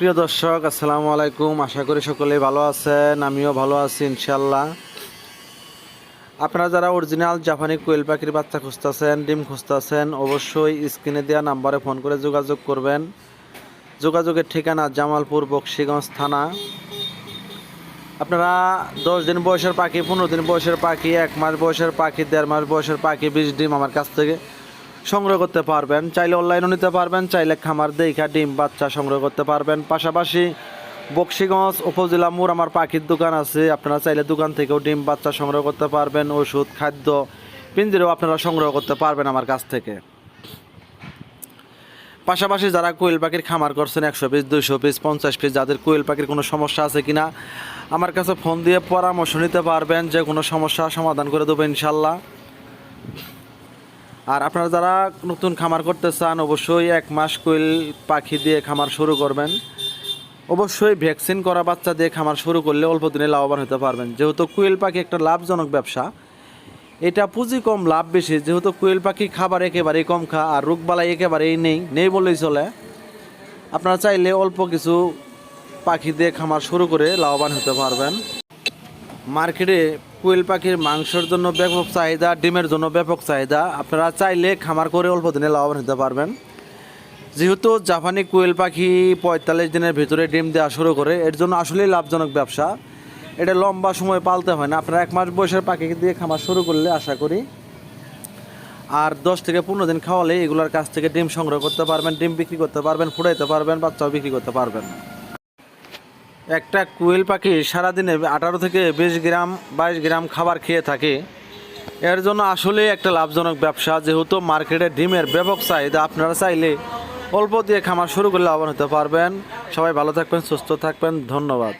প্রিয় দর্শক, আসসালামু আলাইকুম। আশা করি সকলেই ভালো আছেন, আমিও ভালো আছি ইনশাল্লাহ আপনারা যারা অরিজিনাল জাপানি কোয়েল পাখির বাচ্চা খুঁজতেছেন, ডিম খুঁজতেছেন, অবশ্যই স্ক্রিনে দেওয়া নাম্বারে ফোন করে যোগাযোগ করবেন। যোগাযোগের ঠিকানা জামালপুর বক্সিগঞ্জ থানা। আপনারা দশ দিন বয়সের পাখি, পনেরো দিন বয়সের পাখি, এক মাস বয়সের পাখি, দেড় মাস বয়সের পাখি, বিশ ডিম আমার কাছ থেকে সংগ্রহ করতে পারবেন। চাইলে অনলাইনও নিতে পারবেন, চাইলে খামার দেখা ডিম, বাচ্চা সংগ্রহ করতে পারবেন। পাশাপাশি বক্সিগঞ্জ উপজেলা মোড় আমার পাখির দোকান আছে। আপনারা চাইলে দোকান থেকেও ডিম, বাচ্চা সংগ্রহ করতে পারবেন, ওষুধ, খাদ্য, পিঞ্জিরেও আপনারা সংগ্রহ করতে পারবেন আমার কাছ থেকে। পাশাপাশি যারা কোয়েল পাখির খামার করছেন, একশো পিস, দুইশো পিস, পঞ্চাশ পিস, যাদের কোয়েল পাখির কোনো সমস্যা আছে কি না আমার কাছে ফোন দিয়ে পরামর্শ নিতে পারবেন। যে কোনো সমস্যা সমাধান করে দেবো ইনশাল্লাহ। আর আপনারা যারা নতুন খামার করতে চান, অবশ্যই এক মাস কোয়েল পাখি দিয়ে খামার শুরু করবেন। অবশ্যই ভ্যাকসিন করা বাচ্চা দিয়ে খামার শুরু করলে অল্প দিনে লাভবান হতে পারবেন। যেহেতু কোয়েল পাখি একটা লাভজনক ব্যবসা, এটা পুঁজি কম, লাভ বেশি। যেহেতু কোয়েল পাখি খাবার একেবারেই কম খা, আর রোগবালাই একেবারেই নেই নেই বললেই চলে। আপনারা চাইলে অল্প কিছু পাখি দিয়ে খামার শুরু করে লাভবান হতে পারবেন। মার্কেটে কোয়েল পাখির মাংসের জন্য ব্যাপক চাহিদা, ডিমের জন্য ব্যাপক চাহিদা। আপনারা চাইলে খামার করে অল্প দিনে লাভবান হতে পারবেন। যেহেতু জাপানি কোয়েল পাখি পঁয়তাল্লিশ দিনের ভিতরে ডিম দেওয়া শুরু করে, এর জন্য আসলেই লাভজনক ব্যবসা। এটা লম্বা সময় পালতে হয় না। আপনারা এক মাস বয়সের পাখি দিয়ে খামার শুরু করলে আশা করি আর দশ থেকে পনেরো দিন খাওয়ালে এগুলোর কাছ থেকে ডিম সংগ্রহ করতে পারবেন, ডিম বিক্রি করতে পারবেন, ফুটাইতে পারবেন, বাচ্চাও বিক্রি করতে পারবেন। একটা কুয়েল পাখি সারাদিনে আঠারো থেকে বিশ গ্রাম, বাইশ গ্রাম খাবার খেয়ে থাকে। এর জন্য আসলে একটা লাভজনক ব্যবসা, যেহেতু মার্কেটে ডিমের ব্যাপক আপনারা চাইলে অল্প দিয়ে খামার শুরু করলে লাভবান হতে পারবেন। সবাই ভালো থাকবেন, সুস্থ থাকবেন। ধন্যবাদ।